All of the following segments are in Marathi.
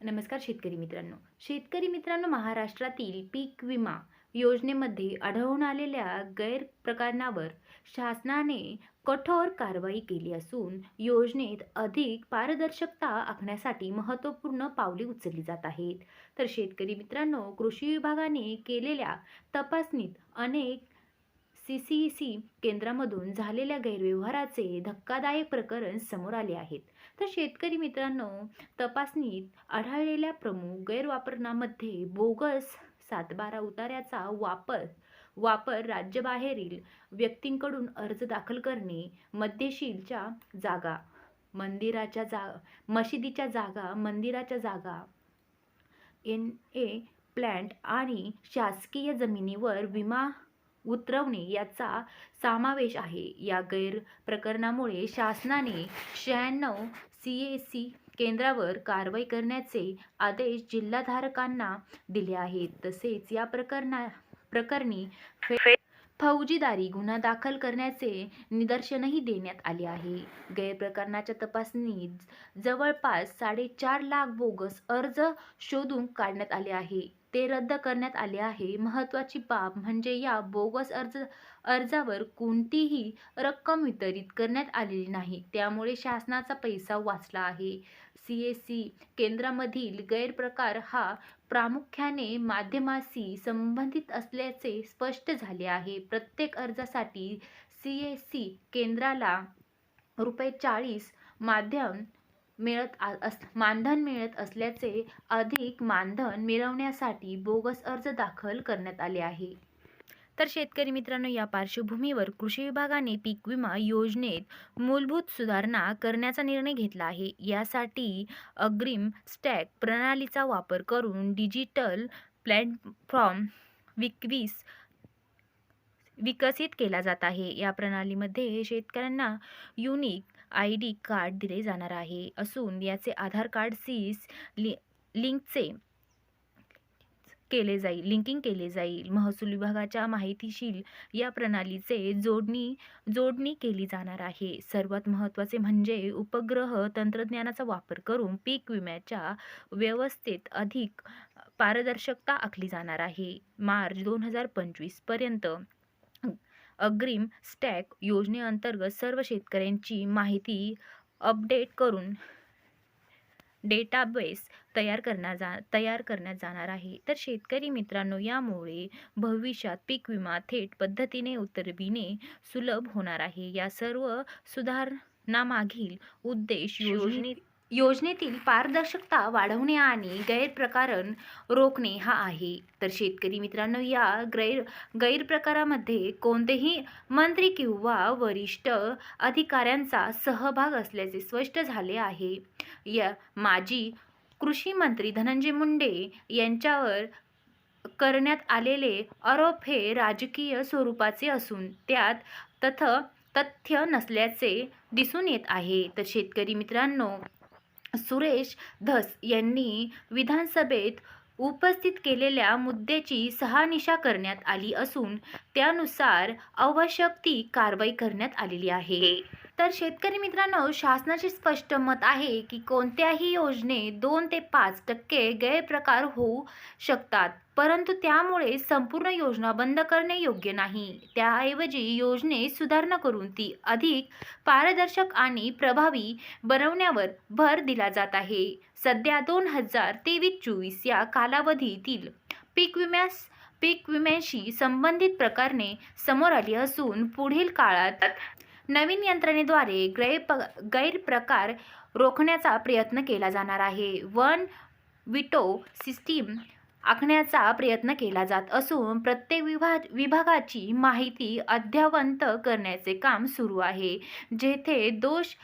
नमस्कार शेतकरी मित्रांनो. शेतकरी मित्रांनो महाराष्ट्रातील पीक विमा योजनेमध्ये आढळून आलेल्या गैरप्रकारांवर शासनाने कठोर कारवाई केली असून योजनेत अधिक पारदर्शकता आखण्यासाठी महत्त्वपूर्ण पावले उचलली जात आहेत. तर शेतकरी मित्रांनो कृषी विभागाने केलेल्या तपासणीत अनेक सी सी सी केंद्रामधून झालेल्या गैरव्यवहाराचे धक्कादायक प्रकरण समोर आले आहेत. तर शेतकरी मित्रांनो तपासणीत आढळलेल्या प्रमुख गैरवापरणामध्ये बोगस सातबारा उतार्याचा वापर वापर राज्याबाहेरील व्यक्तींकडून अर्ज दाखल करणे मध्यशीलच्या जागा मंदिराच्या जा मशिदीच्या जागा मंदिराच्या जागा एन ए प्लॅन्ट आणि शासकीय जमिनीवर विमा उतरवणे याचा समावेश आहे. या गैरप्रकरणामुळे शासनाने शहाण्णव सी ए सी केंद्रावर कारवाई करण्याचे आदेश जिल्हाधारकांना दिले आहेत. तसेच या प्रकरणा प्रकरणी फे फौजीदारी गुन्हा दाखल करण्याचे निदर्शनही देण्यात आले आहे. गैरप्रकरणाच्या तपासणीत जवळपास साडेचार लाख बोगस अर्ज शोधून काढण्यात आले आहे. ते रद्द करण्यात आले आहे. महत्त्वाची बाब म्हणजे या बोगस अर्ज अर्जावर कोणतीही रक्कम वितरित करण्यात आलेली नाही. त्यामुळे शासनाचा पैसा वाचला आहे. सी एस सी केंद्रामधील गैरप्रकार हा प्रामुख्याने माध्यमाशी संबंधित असल्याचे स्पष्ट झाले आहे. प्रत्येक अर्जासाठी सी एस सी केंद्राला रुपये चाळीस माध्यम मिळत अस मानधन मिळत असल्याचे अधिक मानधन मिळवण्यासाठी बोगस अर्ज दाखल करण्यात आले आहे. तर शेतकरी मित्रांनो या पार्श्वभूमीवर कृषी विभागाने पीक विमा योजनेत मूलभूत सुधारणा करण्याचा निर्णय घेतला आहे. यासाठी अग्रिम स्टॅक प्रणालीचा वापर करून डिजिटल प्लॅटफॉर्म विकवीस विकसित केला जात आहे. या प्रणालीमध्ये शेतकऱ्यांना युनिक आय डी कार्ड दिले जाणार आहे. असून याचे आधार कार्ड सीस लि लिंकचे केले जाईल लिंकिंग केले जाईल. महसूल विभागाच्या माहितीशील या प्रणालीचे जोडणी जोडणी केली जाणार आहे. सर्वात महत्त्वाचे म्हणजे उपग्रह तंत्रज्ञानाचा वापर करून पीक विम्याच्या व्यवस्थेत अधिक पारदर्शकता आखली जाणार आहे. मार्च दोन हजार पंचवीसपर्यंत अग्रिम स्टॅक योजनेअंतर्गत सर्व शेतकऱ्यांची माहिती अपडेट करून डेटाबेस तयार करण्यात जा तयार करण्यात जाणार आहे. तर शेतकरी मित्रांनो यामुळे भविष्यात पीक विमा थेट पद्धतीने उतरविणे सुलभ होणार आहे. या सर्व सुधारणामागील उद्देश योजने योजनेतील पारदर्शकता वाढवणे आणि गैरप्रकारण रोखणे हा आहे. तर शेतकरी मित्रांनो या गैर गैरप्रकारामध्ये कोणतेही मंत्री किंवा वरिष्ठ अधिकाऱ्यांचा सहभाग असल्याचे स्पष्ट झाले आहे. या माजी कृषी मंत्री धनंजय मुंडे यांच्यावर करण्यात आलेले आरोप हे राजकीय स्वरूपाचे असून त्यात तथ तथ्य नसल्याचे दिसून येत आहे. तर शेतकरी मित्रांनो सुरेश धस यांनी विधानसभेत उपस्थित केलेल्या मुद्द्याची सहानिशा करण्यात आली असून त्यानुसार आवश्यक ती कारवाई करण्यात आलेली आहे. तर शेतकरी मित्रांनो शासनाचे स्पष्ट मत आहे की कोणत्याही योजनेत दोन ते पाच टक्के गैरप्रकार होऊ शकतात. परंतु त्यामुळे संपूर्ण योजना बंद करणे योग्य नाही. त्याऐवजी योजनेत सुधारणा करून ती अधिक पारदर्शक आणि प्रभावी बनवण्यावर भर दिला जात आहे. सध्या दोन हजार तेवीस चोवीस या कालावधीतील पीक विम्यास पीक विम्याशी संबंधित प्रकरणे समोर आली असून पुढील काळात नवीन यंत्रणेद्वारे गैर गैरप्रकार रोखण्याचा प्रयत्न केला जाणार आहे. वन विटो सिस्टीम आखण्याचा प्रयत्न केला जात असून प्रत्येक विभाग विभागाची माहिती अद्यावंत करण्याचे काम सुरू आहे. जेथे दोष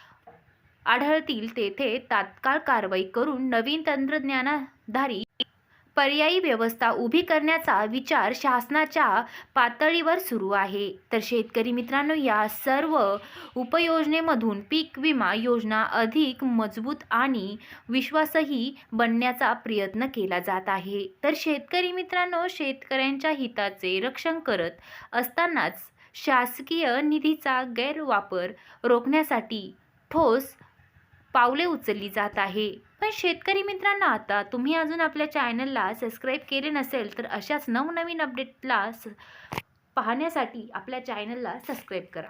आढळतील तेथे तात्काळ कारवाई करून नवीन तंत्रज्ञानाधारी पर्यायी व्यवस्था उभी करण्याचा विचार शासनाच्या पातळीवर सुरू आहे. तर शेतकरी मित्रांनो या सर्व उपयोजनेमधून पीक विमा योजना अधिक मजबूत आणि विश्वासही बनण्याचा प्रयत्न केला जात आहे. तर शेतकरी मित्रांनो शेतकऱ्यांच्या हिताचे रक्षण करत असतानाच शासकीय निधीचा गैरवापर रोखण्यासाठी ठोस पावले उचलली जात आहे. पण शेतकरी मित्रांनो आता तुम्ही अजून आपल्या चॅनलला सबस्क्राईब केले नसेल तर अशाच नवनवीन अपडेटला स पाहण्यासाठी आपल्या चॅनलला सबस्क्राईब करा.